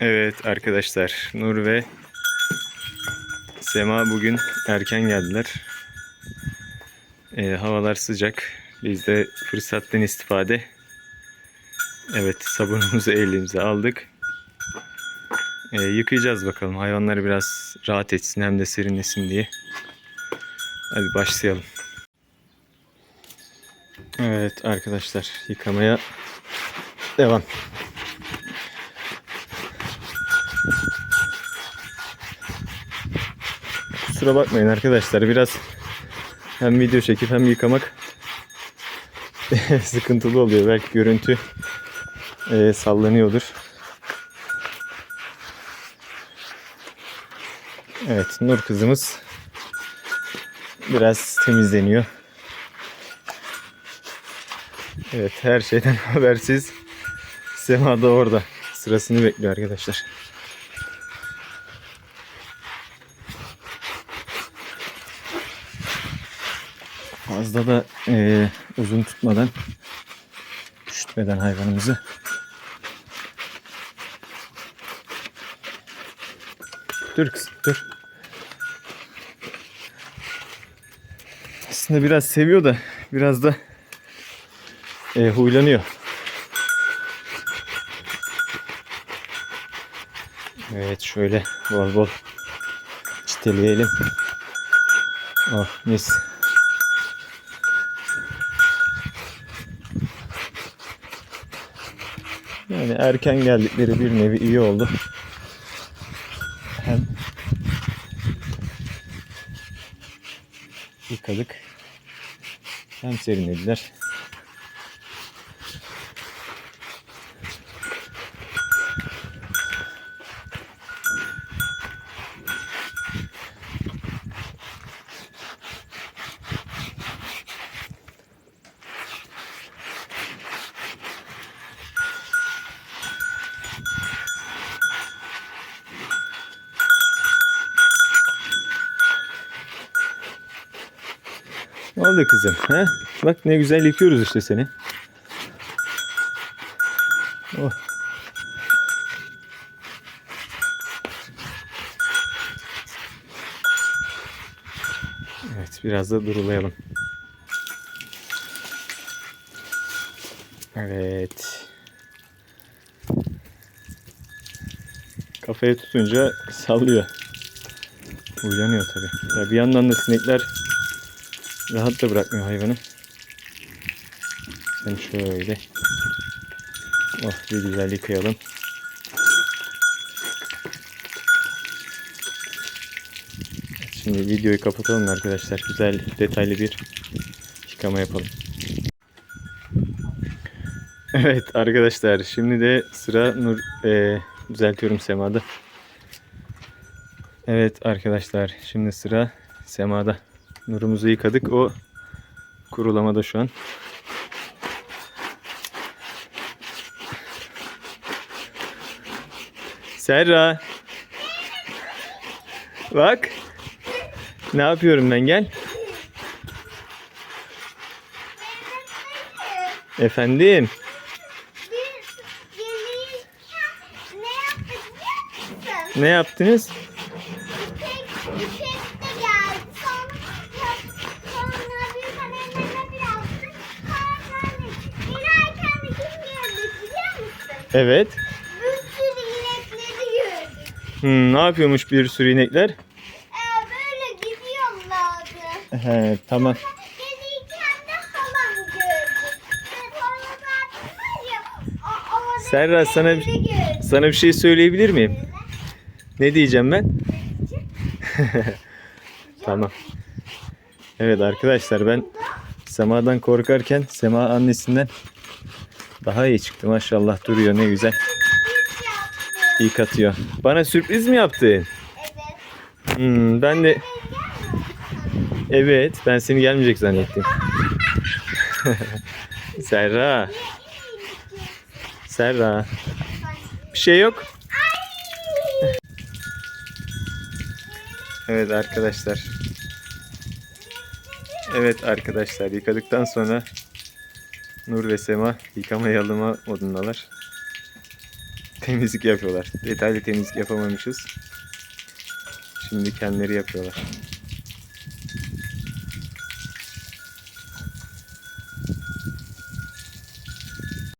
Evet arkadaşlar Nur ve Sema bugün erken geldiler. Ee, havalar sıcak. Biz de fırsattan istifade. Evet sabunumuzu elimize aldık. Ee, yıkayacağız bakalım. Hayvanlar biraz rahat etsin hem de serinlesin diye. Hadi başlayalım. Evet arkadaşlar yıkamaya devam. Kusura bakmayın arkadaşlar biraz hem video çekip hem yıkamak sıkıntılı oluyor. Belki görüntü e, sallanıyordur. Evet Nur kızımız biraz temizleniyor. Evet her şeyden habersiz Sema da orada sırasını bekliyor arkadaşlar. Fazla da eee, uzun tutmadan üşütmeden hayvanımızı Dur kızım dur. Aslında biraz seviyor da biraz da eee, huylanıyor. Evet şöyle bol bol çiteleyelim. Oh mis. Yani erken geldikleri bir nevi iyi oldu. Hem yıkadık hem serinlediler. Ne oldu kızım? He? Bak ne güzel yıkıyoruz işte seni. Oh. Evet biraz da durulayalım. Evet. Kafaya tutunca sallıyor. Uyanıyor tabii. Ya bir yandan da sinekler rahat da bırakmıyor hayvanı. Sen şöyle. Oh bir güzel yıkayalım. Şimdi videoyu kapatalım arkadaşlar. Güzel detaylı bir yıkama yapalım. Evet arkadaşlar şimdi de sıra Nur eee, düzeltiyorum Sema'da. Evet arkadaşlar şimdi sıra Sema'da. Nurumuzu yıkadık. O kurulamada şu an. Serra. Bak. Ne yapıyorum ben gel. Efendim. Ne yaptınız? Evet. Bir sürü inekleri gördük. Hmm, ne yapıyormuş bir sürü inekler? Ee, böyle gidiyorlardı. He, tamam. Gelirken de halam gördük. Ve zaten var ya, o- orada Serra, sana bir- inekleri. Sana bir şey söyleyebilir miyim? Ne diyeceğim ben? Tamam. Evet arkadaşlar ben Sema'dan korkarken Sema annesinden daha iyi çıktı maşallah duruyor ne güzel. İyi katıyor. Bana sürpriz mi yaptın? Evet. Hmm, ben de evet ben seni gelmeyecek zannettim. Serra. Serra. Bir şey yok. Evet arkadaşlar. Evet arkadaşlar yıkadıktan sonra Nur ve Sema yıkama yalıma modundalar. temizlik yapıyorlar. Detaylı temizlik yapamamışız. Şimdi kendileri yapıyorlar.